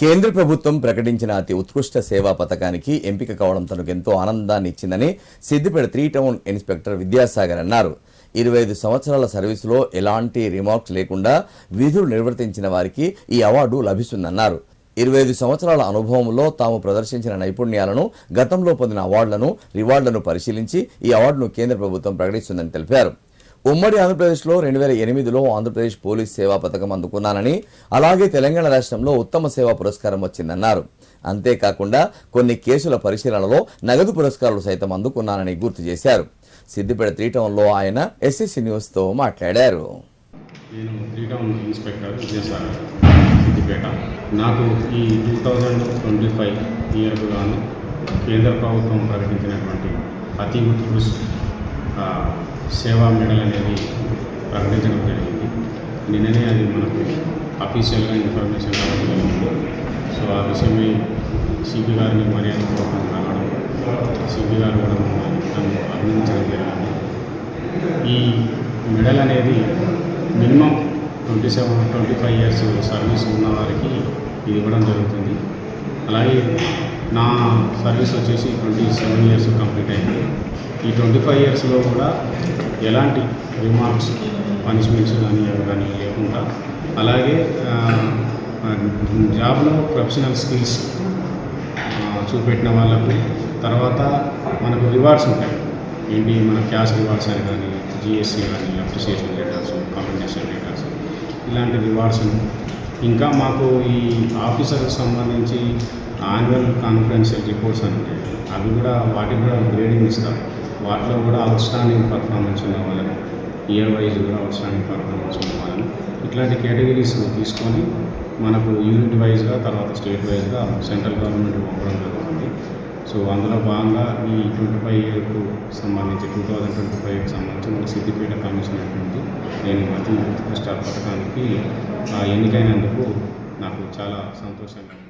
కేంద్ర ప్రభుత్వం ప్రకటించిన అతి ఉత్కృష్ట సేవా పథకానికి ఎంపిక కావడం తనకు ఎంతో ఆనందాన్ని ఇచ్చిందని Siddipet three town inspector Vidyasagar అన్నారు. ఇరవై ఐదు సంవత్సరాల సర్వీసులో ఎలాంటి రిమార్క్స్ లేకుండా విధులు నిర్వర్తించిన వారికి ఈ అవార్డు లభిస్తుందన్నారు. ఇరవై ఐదు సంవత్సరాల అనుభవంలో తాము ప్రదర్శించిన నైపుణ్యాలను గతంలో పొందిన అవార్డులను రివార్డులను పరిశీలించి ఈ అవార్డును కేంద్ర ప్రభుత్వం ప్రకటిస్తుందని తెలిపారు. ఉమ్మడి ఆంధ్రప్రదేశ్లో రెండు వేల ఎనిమిదిలో ఆంధ్రప్రదేశ్ పోలీస్ సేవా పథకం అందుకున్నానని అలాగే తెలంగాణ రాష్ట్రంలో ఉత్తమ సేవా పురస్కారం వచ్చిందన్నారు. అంతేకాకుండా కొన్ని కేసుల పరిశీలనలో నగదు పురస్కారాలు సైతం అందుకున్నానని గుర్తు చేశారు. సిద్దిపేట త్రీ టౌన్లో ఆయన ఎస్ఎస్సీ న్యూస్తో మాట్లాడారు. నేను three town inspector Vijaysagar Siddipet. నాకు ఈ టూ థౌజండ్ ట్వంటీ ఫైవ్ ఇయర్కు గాను కేంద్ర ప్రభుత్వం ప్రకటించినటువంటి అతి ఉత్కృష్ట సేవా మెడల్ అనేది ప్రకటించడం జరిగింది. నిన్ననే అది మనకు అఫీషియల్గా ఇన్ఫర్మేషన్ రావడం జరిగింది. సో ఆ విషయమై సిపి గారిని మర్యాదపూర్వకంగా కలవడం సిపి గారు కూడా మమ్మల్ని నన్ను అభినందించడం జరిగింది. ఈ మెడల్ అనేది minimum twenty seven twenty five years service ఉన్న వారికి ఇది ఇవ్వడం జరుగుతుంది. అలాగే నా సర్వీస్ వచ్చేసి ట్వంటీ సెవెన్ ఇయర్స్ కంప్లీట్ అయింది. ఈ ట్వంటీ ఫైవ్ ఇయర్స్లో కూడా ఎలాంటి రిమార్క్స్ పనిష్మెంట్స్ కానీ అవి కానీ లేకుండా అలాగే జాబ్లో ప్రొఫెషనల్ స్కిల్స్ చూపెట్టిన వాళ్ళకు తర్వాత మనకు రివార్డ్స్ ఉంటాయి. ఏంటి? మన క్యాష్ రివార్డ్స్ అని కానీ జిఎస్సీ కానీ అప్రిసియేషన్ లెటర్స్ కాంపిటీషన్ లెటర్స్ ఇలాంటి రివార్డ్స్ ఇంకా మాకు ఈ ఆఫీసర్కి సంబంధించి యాన్యువల్ కాన్ఫరెన్షియల్ రిపోర్ట్స్ అంటే అవి కూడా వాటికి కూడా గ్రేడింగ్ ఇస్తారు. వాటిలో కూడా అవుట్స్టాండింగ్ పర్ఫార్మెన్స్ ఉన్న వాళ్ళని ఇయర్ వైజ్ కూడా అవుట్స్టాండింగ్ పర్ఫార్మెన్స్ ఉన్న వాళ్ళని ఇట్లాంటి కేటగిరీస్ తీసుకొని మనకు యూనిట్ వైజ్గా తర్వాత స్టేట్ వైజ్గా సెంట్రల్ గవర్నమెంట్ పంపడం జరుగుతుంది. సో అందులో భాగంగా ఈ ట్వంటీ ఫైవ్ ఇయర్కు సంబంధించి టూ థౌజండ్ ట్వంటీ ఫైవ్కి సంబంధించి మన సిద్దిపేట కమిషన్ నుంచి నేను అతి స్టార్ పథకానికి ఎన్నికైనందుకు నాకు చాలా సంతోషంగా ఉంది.